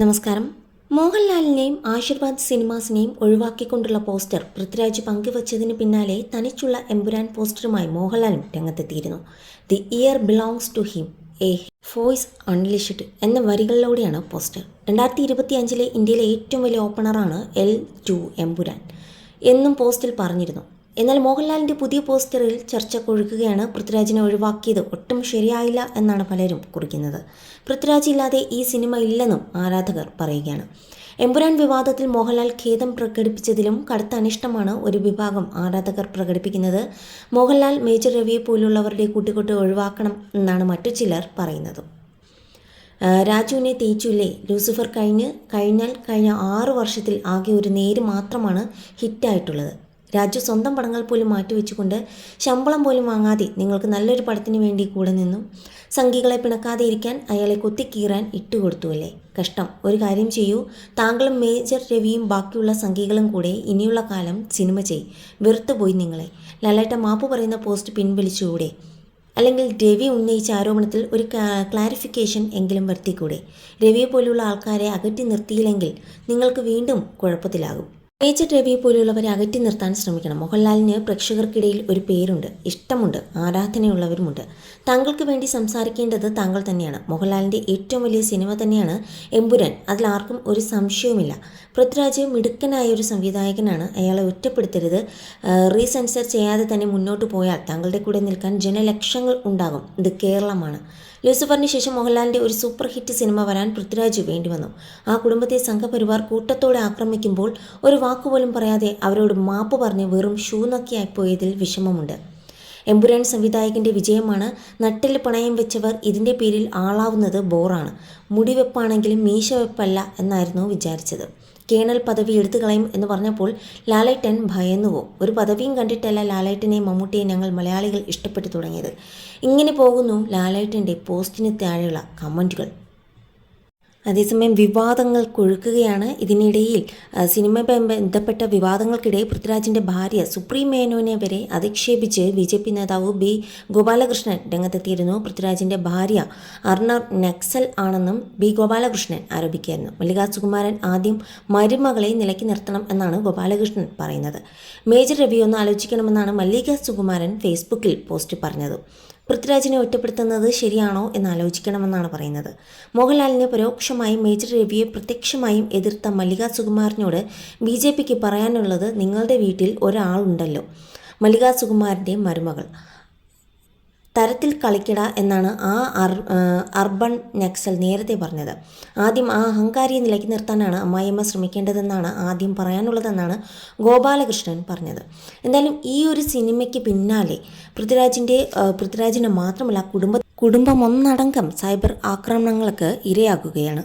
നമസ്കാരം. മോഹൻലാലിനെയും ആശീർവാദ് സിനിമാസിനെയും ഒഴിവാക്കിക്കൊണ്ടുള്ള പോസ്റ്റർ പൃഥ്വിരാജ് പങ്കുവച്ചതിന് പിന്നാലെ തനിച്ചുള്ള എമ്പുരാൻ പോസ്റ്ററുമായി മോഹൻലാലും രംഗത്തെത്തിയിരുന്നു. The year belongs to him a force unleashed എന്ന വരികളിലൂടെയാണ് പോസ്റ്റർ. രണ്ടായിരത്തി ഇരുപത്തി അഞ്ചിലെ ഇന്ത്യയിലെ ഏറ്റവും വലിയ ഓപ്പണറാണ് എൽ ടു എമ്പുരാൻ എന്നും പോസ്റ്റിൽ പറഞ്ഞിരുന്നു. എന്നാൽ മോഹൻലാലിന്റെ പുതിയ പോസ്റ്ററിൽ ചർച്ച കൊഴുക്കുകയാണ് പൃഥ്വിരാജിനെ ഒഴിവാക്കിയത്. ഒട്ടും ശരിയായില്ല എന്നാണ് പലരും കുറിക്കുന്നത്. പൃഥ്വിരാജ് ഇല്ലാതെ ഈ സിനിമ ഇല്ലെന്നും ആരാധകർ പറയുകയാണ്. എമ്പുരാൻ വിവാദത്തിൽ മോഹൻലാൽ ഖേദം പ്രകടിപ്പിച്ചതിലും കടുത്ത അനിഷ്ടമാണ് ഒരു വിഭാഗം ആരാധകർ പ്രകടിപ്പിക്കുന്നത്. മോഹൻലാൽ മേജർ രവിയെ പോലുള്ളവരുടെ കൂട്ടിക്കൊട്ട് ഒഴിവാക്കണം എന്നാണ് മറ്റു ചിലർ പറയുന്നത്. രാജുവിനെ തേച്ചുല്ലേ? ലൂസിഫർ കഴിഞ്ഞ് കഴിഞ്ഞാൽ കഴിഞ്ഞ ആറു വർഷത്തിൽ ആകെ ഒരു നേര് മാത്രമാണ് ഹിറ്റായിട്ടുള്ളത്. രാജു സ്വന്തം പടങ്ങൾ പോലും മാറ്റിവെച്ചുകൊണ്ട് ശമ്പളം പോലും വാങ്ങാതെ നിങ്ങൾക്ക് നല്ലൊരു പടത്തിന് വേണ്ടി കൂടെ നിന്നും. സംഘികളെ പിണക്കാതെ ഇരിക്കാൻ അയാളെ കുത്തിക്കീറാൻ ഇട്ടുകൊടുത്തുവല്ലേ? കഷ്ടം. ഒരു കാര്യം ചെയ്യൂ. താങ്കളും മേജർ രവിയും ബാക്കിയുള്ള സംഘികളും കൂടെ ഇനിയുള്ള കാലം സിനിമ ചെയ്. വെറുത്തുപോയി നിങ്ങളെ. ലലേട്ട മാപ്പ് പറയുന്ന പോസ്റ്റ് പിൻവലിച്ചുകൂടെ അല്ലെങ്കിൽ രവി ഉന്നയിച്ച ആരോപണത്തിൽ ഒരു ക്ലാരിഫിക്കേഷൻ എങ്കിലും വരുത്തിക്കൂടെ? രവിയെ പോലുള്ള ആൾക്കാരെ അകറ്റി നിർത്തിയില്ലെങ്കിൽ നിങ്ങൾക്ക് വീണ്ടും കുഴപ്പത്തിലാകും. മേജർ രവിയെ പോലെയുള്ളവരെ അകറ്റി നിർത്താൻ ശ്രമിക്കണം. മോഹൻലാലിന് പ്രേക്ഷകർക്കിടയിൽ ഒരു പേരുണ്ട്. ഇഷ്ടമുണ്ട്. ആരാധനയുള്ളവരുമുണ്ട്. താങ്കൾക്ക് വേണ്ടി സംസാരിക്കേണ്ടത് താങ്കൾ തന്നെയാണ്. മോഹൻലാലിന്റെ ഏറ്റവും വലിയ സിനിമ തന്നെയാണ് എമ്പുരാൻ. അതിൽ ആർക്കും ഒരു സംശയവുമില്ല. പൃഥ്വിരാജ് മിടുക്കനായ ഒരു സംവിധായകനാണ്. അയാളെ ഒറ്റപ്പെടുത്തരുത്. റീസെൻസർ ചെയ്യാതെ തന്നെ മുന്നോട്ട് പോയാൽ താങ്കളുടെ കൂടെ നിൽക്കാൻ ജനലക്ഷങ്ങൾ ഉണ്ടാകും. ഇത് കേരളമാണ്. ലൂസിഫറിന് ശേഷം മോഹൻലാലിന്റെ ഒരു സൂപ്പർ ഹിറ്റ് സിനിമ വരാൻ പൃഥ്വിരാജ് വേണ്ടി വന്നു. ആ കുടുംബത്തെ സംഘപരിവാർ കൂട്ടത്തോടെ ആക്രമിക്കുമ്പോൾ ഒരു വാക്കുപോലും പറയാതെ അവരോട് മാപ്പ് പറഞ്ഞ് വെറും ഷൂ നക്കിയായിപ്പോയതിൽ വിഷമമുണ്ട്. എമ്പുരാൻ സംവിധായകന്റെ വിജയമാണ് നട്ടിൽ പണയം വെച്ചവർ ഇതിന്റെ പേരിൽ ആളാവുന്നത് ബോറാണ്. മുടിവെപ്പാണെങ്കിലും മീശവെപ്പല്ല എന്നായിരുന്നു വിചാരിച്ചത്. കേണൽ പദവി എടുത്തു കളയും എന്ന് പറഞ്ഞപ്പോൾ ലാലേട്ടൻ ഭയന്നുവോ ഒരു പദവിയും കണ്ടിട്ടല്ല ലാലേട്ടനെയും മമ്മൂട്ടിയെയും ഞങ്ങൾ മലയാളികൾ ഇഷ്ടപ്പെട്ടു തുടങ്ങിയത്. ഇങ്ങനെ പോകുന്നു ലാലേട്ടന്റെ പോസ്റ്റിന് താഴെയുള്ള കമന്റുകൾ അതേസമയം വിവാദങ്ങൾ കൊഴുക്കുകയാണ് ഇതിനിടയിൽ സിനിമയുമായി ബന്ധപ്പെട്ട വിവാദങ്ങൾക്കിടെ പൃഥ്വിരാജിന്റെ ഭാര്യ സുപ്രീം മേനോനെ വരെ അധിക്ഷേപിച്ച് ബി ജെ പി നേതാവ് ബി ഗോപാലകൃഷ്ണൻ രംഗത്തെത്തിയിരുന്നു. പൃഥ്വിരാജിന്റെ ഭാര്യ അർണർ നക്സൽ ആണെന്നും ബി ഗോപാലകൃഷ്ണൻ ആരോപിക്കുകയായിരുന്നു. മല്ലികാ സുകുമാരൻ ആദ്യം മരുമകളെ നിലയ്ക്ക് നിർത്തണം എന്നാണ് ഗോപാലകൃഷ്ണൻ പറയുന്നത്. മേജർ രവി ഒന്ന് ആലോചിക്കണമെന്നാണ് മല്ലികാ സുകുമാരൻ ഫേസ്ബുക്കിൽ പോസ്റ്റ് പറഞ്ഞത്. പൃഥ്വിരാജിനെ ഒറ്റപ്പെടുത്തുന്നത് ശരിയാണോ എന്ന് ആലോചിക്കണമെന്നാണ് പറയുന്നത്. മോഹൻലാലിനെ പരോക്ഷമായും മേജർ രവിയെ പ്രത്യക്ഷമായും എതിർത്ത മല്ലിക സുകുമാരനോട് ബി ജെ പിക്ക് പറയാനുള്ളത് നിങ്ങളുടെ വീട്ടിൽ ഒരാളുണ്ടല്ലോ. മല്ലിക സുകുമാരന്റെ മരുമകൾ. തരത്തിൽ കളിക്കട എന്നാണ് ആ അർ അർബൺ നക്സൽ നേരത്തെ പറഞ്ഞത്. ആദ്യം ആ അഹങ്കാരിയെ നിലയ്ക്ക് നിർത്താനാണ് അമ്മായിയമ്മ ശ്രമിക്കേണ്ടതെന്നാണ് ആദ്യം പറയാനുള്ളതെന്നാണ് ഗോപാലകൃഷ്ണൻ പറഞ്ഞത്. എന്തായാലും ഈ ഒരു സിനിമയ്ക്ക് പിന്നാലെ പൃഥ്വിരാജിന്റെ പൃഥ്വിരാജിനെ മാത്രമല്ല കുടുംബ കുടുംബം ഒന്നടങ്കം സൈബർ ആക്രമണങ്ങൾക്ക് ഇരയാകുകയാണ്.